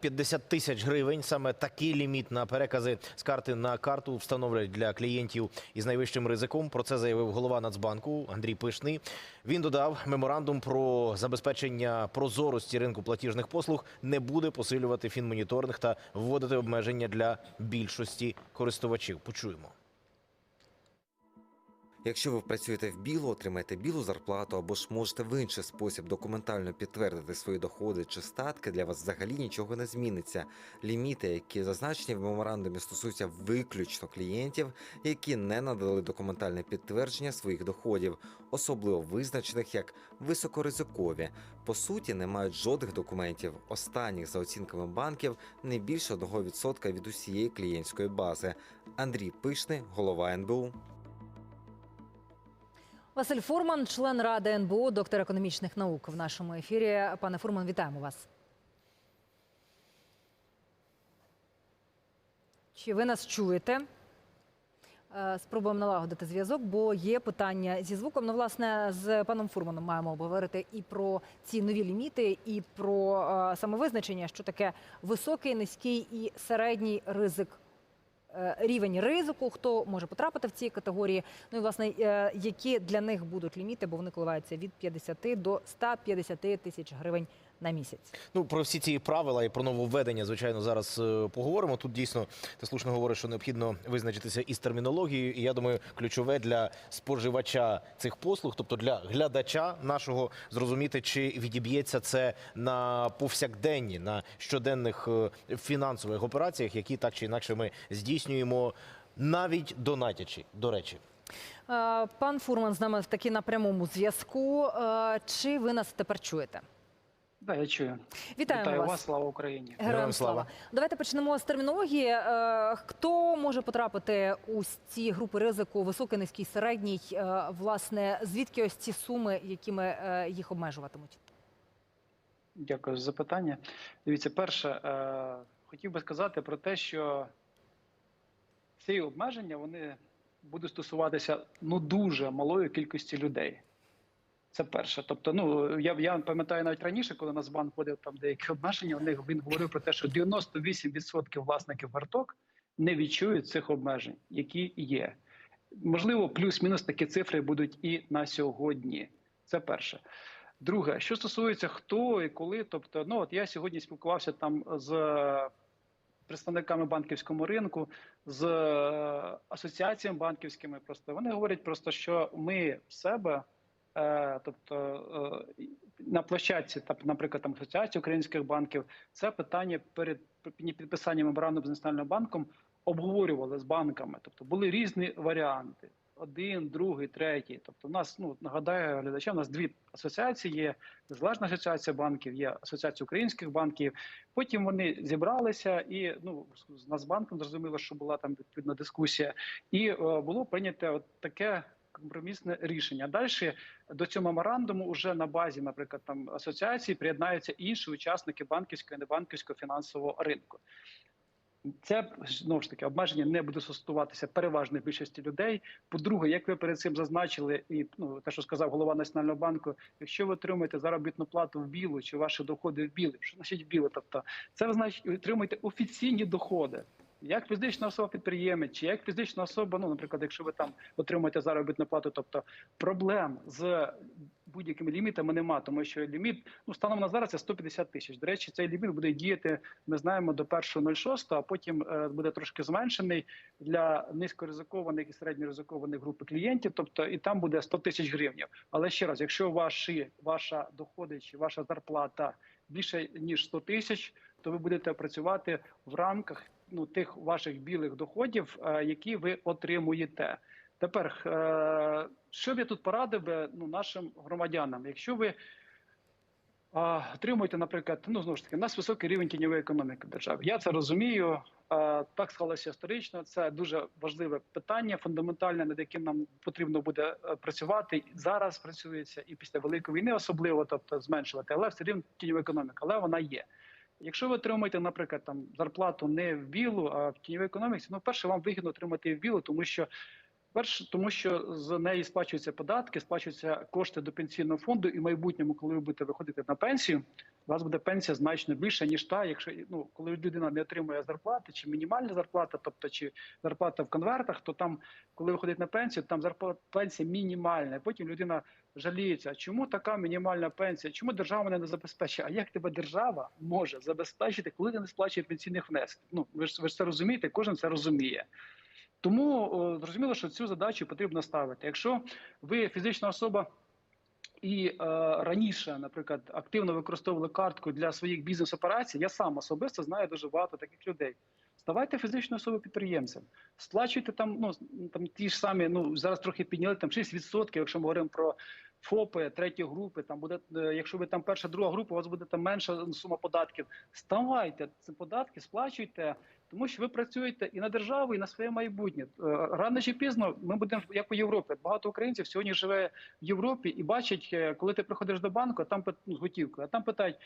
50 тисяч гривень. Саме такий ліміт на перекази з карти на карту встановлять для клієнтів із найвищим ризиком. Про це заявив голова Нацбанку Андрій Пишний. Він додав, меморандум про забезпечення прозорості ринку платіжних послуг не буде посилювати фінмоніторинг та вводити обмеження для більшості користувачів. Почуємо. Якщо ви працюєте в білу, отримаєте білу зарплату або ж можете в інший спосіб документально підтвердити свої доходи чи статки, для вас взагалі нічого не зміниться. Ліміти, які зазначені в меморандумі, стосуються виключно клієнтів, які не надали документальне підтвердження своїх доходів, особливо визначених як високоризикові. По суті, не мають жодних документів. Останніх, за оцінками банків, не більше 1% від усієї клієнтської бази. Андрій Пишний, голова НБУ. Василь Фурман, член ради НБУ, доктор економічних наук в нашому ефірі. Пане Фурман, вітаємо вас. Чи ви нас чуєте? Е, Спробуємо налагодити зв'язок, бо є питання зі звуком. Ну, власне, з паном Фурманом маємо обговорити і про ці нові ліміти, і про е, самовизначення, що таке високий, низький і середній ризик рівень ризику, хто може потрапити в ці категорії. Ну і власне, е, які для них будуть ліміти, бо вони коливаються від 50 до 150 тисяч гривень на місяць. Ну про всі ці правила і про нововведення, звичайно, зараз е, поговоримо. Тут дійсно ти слушно говориш, що необхідно визначитися із термінологією. І я думаю, ключове для споживача цих послуг, тобто для глядача нашого, зрозуміти, чи відіб'ється це на повсякденні, на щоденних е, фінансових операціях, які так чи інакше ми здійснюємо, навіть донатячи, до речі. Е, Пан Фурман з нами в таки на прямому зв'язку. Чи ви нас тепер чуєте? Да, я чую. Вітаємо Вітаю вас. вас, слава Україні. Героям Героям слава. слава. Давайте почнемо з термінології. Е, Хто може потрапити у ці групи ризику високий, низький, середній? Е, Власне, звідки ось ці суми, якими е, їх обмежуватимуть? Дякую за запитання. Дивіться, перше, хотів би сказати про те, що ці обмеження вони будуть стосуватися ну дуже малої кількості людей. Це перше. Тобто, ну я, я пам'ятаю навіть раніше, коли Нацбанк вводив там деякі обмеження, у них він говорив про те, що 98% власників карток не відчують цих обмежень, які є. Можливо, плюс-мінус такі цифри будуть і на сьогодні. Це перше. Друге, що стосується хто і коли, тобто, ну от я сьогодні спілкувався там з представниками банківського ринку, з асоціаціями банківськими. Просто вони говорять просто, що ми в себе, тобто е, на площадці, наприклад, там асоціації українських банків, це питання перед підписанням меморандуму з національним банком обговорювали з банками. Тобто були різні варіанти. Один, другий, третій. Тобто, у нас ну нагадаю глядачам, у нас дві асоціації є: незалежна асоціація банків, є асоціація українських банків. Потім вони зібралися, і ну з Нацбанком зрозуміло, що була там відповідна дискусія, і е, було прийнято от таке. Компромісне рішення. Далі до цього меморандуму вже на базі, наприклад, там асоціації приєднаються інші учасники банківського і небанківського фінансового ринку. Це знову ж таки обмеження не буде стосуватися переважної більшості людей. По-друге, як ви перед цим зазначили, і ну те, що сказав голова національного банку, якщо ви отримуєте заробітну плату в білу чи ваші доходи в білий, що значить біле? Тобто, це значить ви отримуєте офіційні доходи. Як фізична особа підприємець, чи як фізична особа, ну наприклад, якщо ви там отримуєте заробітну плату, тобто проблем з будь-якими лімітами нема, тому що ліміт ну станом на зараз це 150 тисяч. До речі, цей ліміт буде діяти. Ми знаємо до 1.06, а потім е, буде трошки зменшений для низькоризикованих і середньоризикованих групи клієнтів. Тобто і там буде 100 тисяч гривень. Але ще раз, якщо ваші ваша доходи чи ваша зарплата більше ніж 100 тисяч, то ви будете працювати в рамках ну тих ваших білих доходів, е, які ви отримуєте. Тепер, е, що б я тут порадив би ну, нашим громадянам, якщо ви отримуєте, наприклад, ну знову ж таки, у нас високий рівень тіньової економіки в державі. Я це розумію. Так склалося історично. Це дуже важливе питання, фундаментальне, над яким нам потрібно буде е, працювати. Зараз працюється і після великої війни, особливо, тобто зменшувати, але все рівно тіньова економіка, але вона є. Якщо ви отримуєте, наприклад, там зарплату не в білу, а в тіньовій економіці, ну перше вам вигідно отримати в білу, тому що Перше, тому що з неї сплачуються податки, сплачуються кошти до пенсійного фонду, і в майбутньому, коли ви будете виходити на пенсію, у вас буде пенсія значно більша, ніж та, якщо ну коли людина не отримує зарплати, чи мінімальна зарплата, тобто чи зарплата в конвертах, то там, коли виходить на пенсію, там зарплата пенсія мінімальна. Потім людина жаліється, чому така мінімальна пенсія, чому держава мене не забезпечує? А як тебе держава може забезпечити, коли ти не сплачує пенсійних внесків? Ну ви ж ви ж це розумієте, кожен це розуміє. Тому зрозуміло, що цю задачу потрібно ставити. Якщо ви фізична особа і е, раніше, наприклад, активно використовували картку для своїх бізнес-операцій, я сам особисто знаю дуже багато таких людей. Ставайте фізичною особою підприємцем, сплачуйте там, ну там ті ж самі, ну зараз трохи підняли там 6%, якщо ми говоримо про ФОПи, треті групи. Там буде, е, якщо ви там перша, друга група, у вас буде там менша сума податків. Ставайте ці податки, сплачуйте, тому що ви працюєте і на державу, і на своє майбутнє. Е, Рано чи пізно ми будемо як у Європі. Багато українців сьогодні живе в Європі і бачать, е, коли ти приходиш до банку, а там ну, з готівкою, а там питають: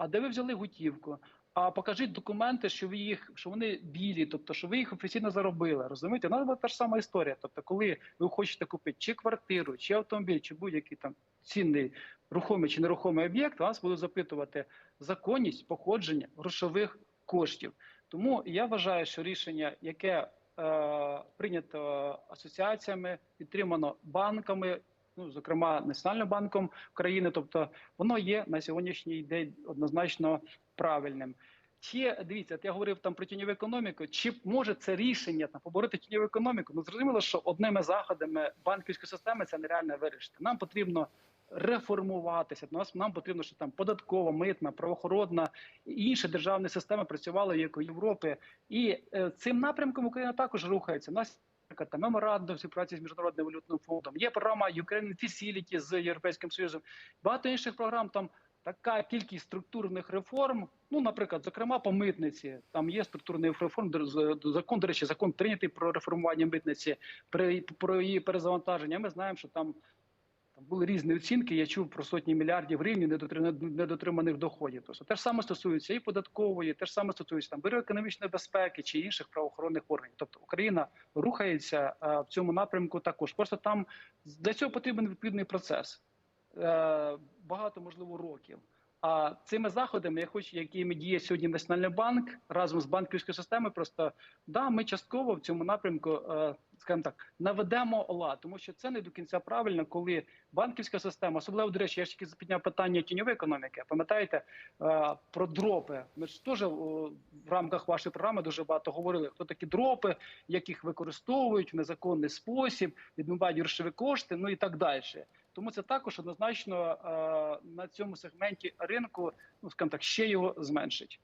а де ви взяли готівку? А покажіть документи, що ви їх, що вони білі, тобто що ви їх офіційно заробили. Розумієте? У нас була та ж сама історія. Тобто, коли ви хочете купити чи квартиру, чи автомобіль, чи будь-який там цінний рухомий чи нерухомий об'єкт, вас будуть запитувати законність походження грошових коштів. Тому я вважаю, що рішення, яке е, прийнято асоціаціями, підтримано банками, ну зокрема Національним банком України, тобто воно є на сьогоднішній день однозначно правильним. Чи дивіться, я говорив там про тіньову економіку. Чи може це рішення там побороти тіньову економіку? Ну зрозуміло, що одними заходами банківської системи це нереально вирішити. Нам потрібно реформуватися. Нас нам потрібно, щоб там податкова, митна, правоохоронна і інші державні системи працювали як у Європі. І е, цим напрямком Україна також рухається. У нас наприклад, там меморандум співпраці з міжнародним валютним фондом. Є програма Ukraine Facility з Європейським Союзом. Багато інших програм там. Така кількість структурних реформ, ну наприклад, зокрема по митниці, там є структурний реформ. закон, до речі, закон прийнятий про реформування митниці, при про її перезавантаження. Ми знаємо, що там, були різні оцінки. Я чув про сотні мільярдів гривень недотрим- недотриманих доходів. Тобто те ж саме стосується і податкової, те ж саме стосується там економічної безпеки чи інших правоохоронних органів. Тобто Україна рухається е, в цьому напрямку також. Просто там для цього потрібен відповідний процес. Е, багато можливо років. А цими заходами, я хочу, якими діє сьогодні Національний банк разом з банківською системою, просто да, ми частково в цьому напрямку, е, скажімо так, наведемо лад, тому що це не до кінця правильно, коли банківська система, особливо до речі, я ж тільки підняв питання тіньової економіки. Пам'ятаєте е, про дропи? Ми ж теж в рамках вашої програми дуже багато говорили. Хто такі дропи, як їх використовують в незаконний спосіб, відмивають грошові кошти, ну і так далі. Тому це також однозначно е, на цьому сегменті ринку, ну скажімо так, ще його зменшить.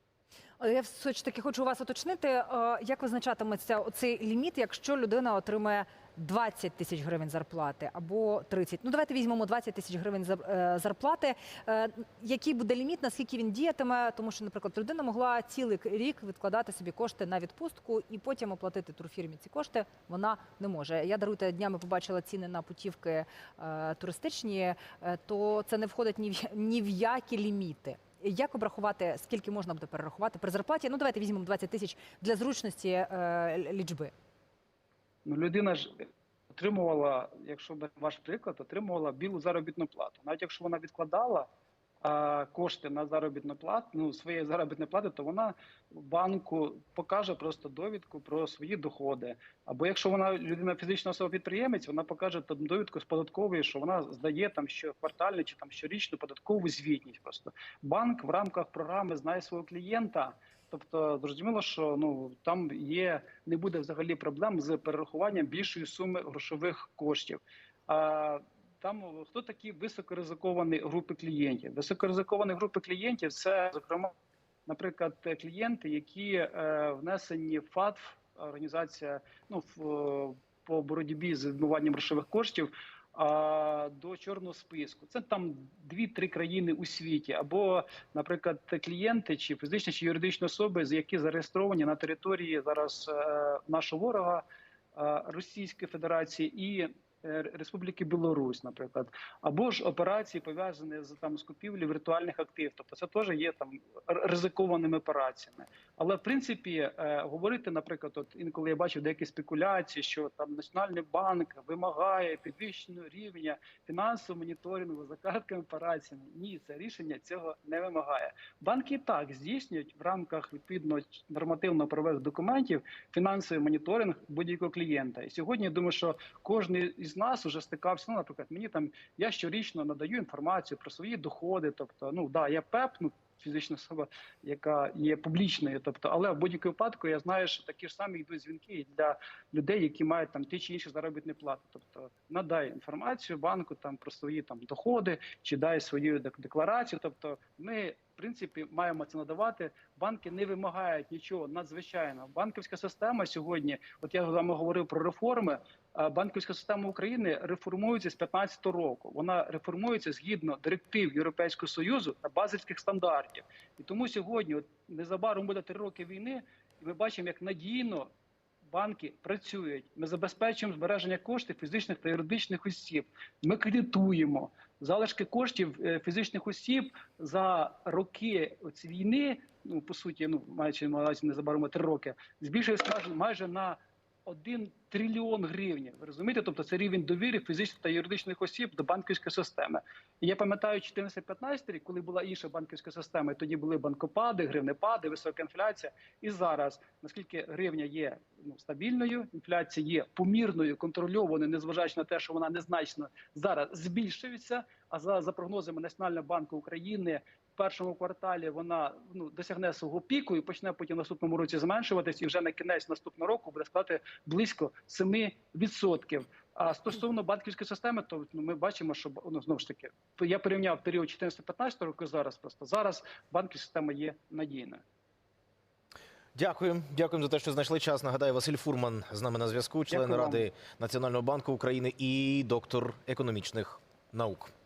Е, Я все ж таки хочу вас уточнити, е, як визначатиметься цей ліміт, якщо людина отримає 20 тисяч гривень зарплати або 30. Ну давайте візьмемо 20 тисяч гривень е, зарплати. Е, Який буде ліміт, наскільки він діятиме? Тому що, наприклад, людина могла цілий рік відкладати собі кошти на відпустку і потім оплатити турфірмі ці кошти. Вона не може. Я даруйте днями побачила ціни на путівки е, туристичні, то це не входить ні в ні в які ліміти. Як обрахувати, скільки можна буде перерахувати при зарплаті? Ну давайте візьмемо 20 тисяч для зручності е, лічби. Ну людина ж отримувала, якщо брати ваш приклад, отримувала білу заробітну плату. Навіть якщо вона відкладала а, кошти на заробітну плату, ну своєї заробітної плати, то вона банку покаже просто довідку про свої доходи. Або якщо вона людина фізична особа підприємець, вона покаже там довідку з податкової, що вона здає там що квартальну чи там щорічну податкову звітність. Просто банк в рамках програми знає свого клієнта. Тобто зрозуміло, що ну там є не буде взагалі проблем з перерахуванням більшої суми грошових коштів. А там хто такі високоризиковані групи клієнтів? Високоризиковані групи клієнтів це зокрема, наприклад, клієнти, які е, внесені в ФАТФ, організація ну в, по боротьбі з відмиванням грошових коштів. До чорного списку. Це там дві-три країни у світі, або, наприклад, клієнти чи фізичні чи юридичні особи, які зареєстровані на території зараз е, нашого ворога е, Російської Федерації. І Республіки Білорусь, наприклад, або ж операції пов'язані з там з купівлею віртуальних активів. Тобто це теж є там ризикованими операціями. Але в принципі е, говорити, наприклад, от інколи я бачив деякі спекуляції, що там Національний банк вимагає підвищеного рівня фінансового моніторингу за картковими операціями. Ні, це рішення цього не вимагає. Банки так здійснюють в рамках відповідно нормативно-правових документів фінансовий моніторинг будь-якого клієнта. І сьогодні я думаю, що кожен із нас вже стикався. Ну, наприклад, мені там я щорічно надаю інформацію про свої доходи. Тобто, ну да, я ПЕП, ну фізична особа, яка є публічною. Тобто, але в будь-якому випадку я знаю, що такі ж самі йдуть дзвінки для людей, які мають там ті чи інші заробітні плати. Тобто надай інформацію банку там про свої там доходи чи дай свою декларацію. Тобто, ми принципі маємо це надавати. Банки не вимагають нічого надзвичайного. Банківська система сьогодні, от я з вами говорив про реформи. Банківська система України реформується з 15 року. Вона реформується згідно директив Європейського союзу та базильських стандартів. І тому сьогодні, от незабаром буде три роки війни, і ми бачимо, як надійно банки працюють. Ми забезпечуємо збереження коштів фізичних та юридичних осіб. Ми кредитуємо залишки коштів е, фізичних осіб за роки ці війни. Ну по суті, ну маючи на незабаром три роки, збільшилися майже, майже на 1 трильйон гривень. Ви розумієте? Тобто це рівень довіри фізичних та юридичних осіб до банківської системи. І я пам'ятаю 14-15 рік, коли була інша банківська система, і тоді були банкопади, гривнепади, висока інфляція. І зараз, наскільки гривня є ну, стабільною, інфляція є помірною, контрольованою, незважаючи на те, що вона незначно зараз збільшується. А за, за прогнозами Національного банку України. В першому кварталі вона ну досягне свого піку і почне потім в наступному році зменшуватись, і вже на кінець наступного року буде складати близько 7%. А стосовно банківської системи, то ну, ми бачимо, що ну, знову ж таки я порівняв період 14-15 року. Зараз просто зараз банківська система є надійною. Дякую, дякуємо за те, що знайшли час. Нагадаю, Василь Фурман з нами на зв'язку, член Дякую вам. Ради Національного банку України і доктор економічних наук.